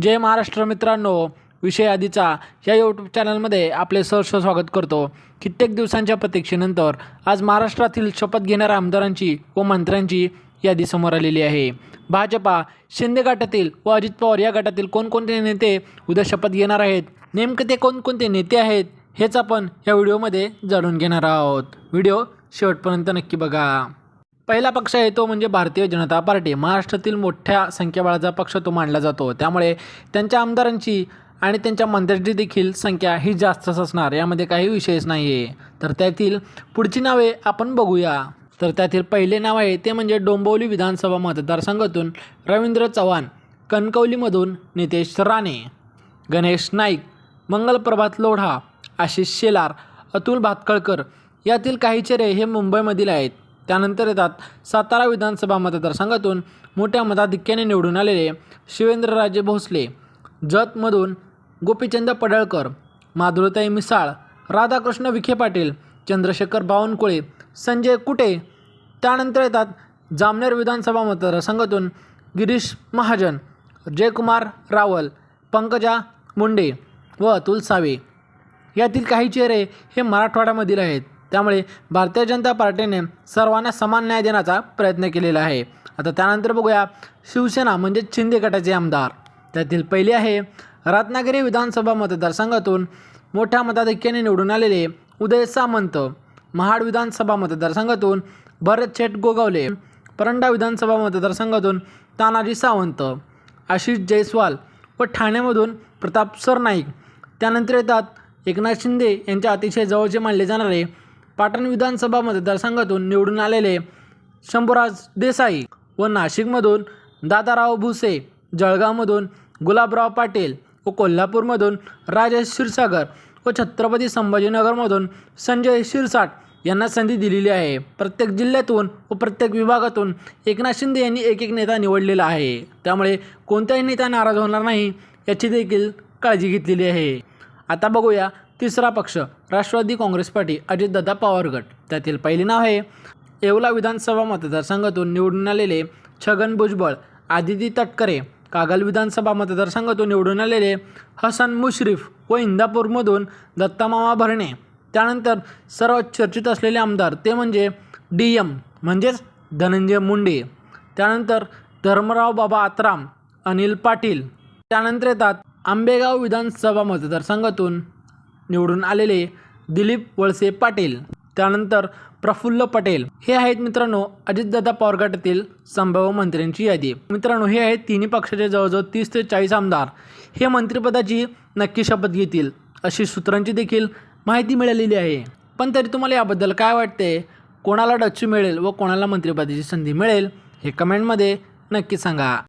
जय महाराष्ट्र मित्रांनो विषय आधीचा या यूट्यूब चॅनलमध्ये आपले सहर्ष स्वागत करतो. कित्येक दिवसांच्या प्रतीक्षेनंतर आज महाराष्ट्रातील शपथ घेणाऱ्या आमदारांची व मंत्र्यांची यादी समोर आलेली आहे. भाजपा शिंदे गटातील व अजित पवार या गटातील कोणकोणते नेते उद्या शपथ घेणार आहेत? नेमके ते कोणकोणते नेते आहेत? हेच आपण या व्हिडिओमध्ये जाणून घेणार आहोत. व्हिडिओ शेवटपर्यंत नक्की बघा. पहिला पक्ष आहे तो म्हणजे भारतीय जनता पार्टी. महाराष्ट्रातील मोठ्या संख्याबळाचा पक्ष तो मानला जातो. त्यामुळे त्यांच्या आमदारांची आणि त्यांच्या मंत्र्यांची देखील संख्या ही जास्तच असणार. यामध्ये काही विषयच नाही आहे तर त्यातील पुढची नावे आपण बघूया. तर त्यातील पहिले नाव आहे ते म्हणजे डोंबिवली विधानसभा मतदारसंघातून रवींद्र चव्हाण कणकवलीमधून नितेश राणे गणेश नाईक मंगलप्रभात लोढा आशिष शेलार अतुल भातकळकर यातील काही चेहरे हे मुंबईमधील आहेत. त्यानंतर येतात सातारा विधानसभा मतदारसंघातून मोठ्या मताधिक्याने निवडून आलेले शिवेंद्रराजे भोसले जतमधून गोपीचंद पडळकर माधुरताई मिसाळ राधाकृष्ण विखे पाटील चंद्रशेखर बावनकुळे संजय कुटे त्यानंतर येतात जामनेर विधानसभा मतदारसंघातून गिरीश महाजन जयकुमार रावल पंकजा मुंडे व अतुल सावे. यातील काही चेहरे हे मराठवाड्यामधील आहेत. त्यामुळे भारतीय जनता पार्टीने सर्वांना समान न्याय देण्याचा प्रयत्न केलेला आहे. आता त्यानंतर बघूया शिवसेना म्हणजे शिंदे गटाचे आमदार. त्यातील पहिले आहे रत्नागिरी विधानसभा मतदारसंघातून मोठ्या मताधिक्याने निवडून आलेले उदय सामंत. महाड विधानसभा मतदारसंघातून भरत शेठ गोगावले. परंडा विधानसभा मतदारसंघातून तानाजी सावंत. आशिष जयस्वाल व ठाण्यामधून प्रताप सरनाईक. त्यानंतर येतात एकनाथ शिंदे यांच्या अतिशय जवळचे मानले जाणारे पाटण विधानसभा मतदारसंघातून निवडून आलेले शंभूराज देसाई व नाशिकमधून दादाराव भुसे जळगावमधून गुलाबराव पाटील व कोल्हापूरमधून राजेश क्षीरसागर व छत्रपती संभाजीनगरमधून संजय शिरसाट यांना संधी दिलेली आहे. प्रत्येक जिल्ह्यातून व प्रत्येक विभागातून एकनाथ शिंदे यांनी एक एक नेता निवडलेला आहे. त्यामुळे कोणताही नेता नाराज होणार नाही याची देखील काळजी घेतलेली आहे. आता बघूया तिसरा पक्ष राष्ट्रवादी काँग्रेस पार्टी अजितदादा पवार गट. त्यातील पहिले नाव आहे येवला विधानसभा मतदारसंघातून निवडून आलेले छगन भुजबळ आदिती तटकरे. कागल विधानसभा मतदारसंघातून निवडून आलेले हसन मुश्रीफ व इंदापूरमधून दत्तामामा भरणे. त्यानंतर सर्वात चर्चित असलेले आमदार ते म्हणजे डी एम म्हणजेच धनंजय मुंडे. त्यानंतर धर्मराव बाबा आत्राम अनिल पाटील. त्यानंतर येतात आंबेगाव विधानसभा मतदारसंघातून निवडून आलेले दिलीप वळसे पाटील त्यानंतर प्रफुल्ल पटेल. हे आहेत मित्रांनो अजितदादा पवार गटातील संभाव्य मंत्र्यांची यादी. मित्रांनो हे आहेत तिन्ही पक्षाचे जवळजवळ तीस ते चाळीस आमदार. हे मंत्रिपदाची नक्की शपथ घेतील अशी सूत्रांची देखील माहिती मिळालेली आहे. पण तरी तुम्हाला याबद्दल काय वाटते? कोणाला डच्चू मिळेल व कोणाला मंत्रिपदाची संधी मिळेल? हे कमेंटमध्ये नक्की सांगा.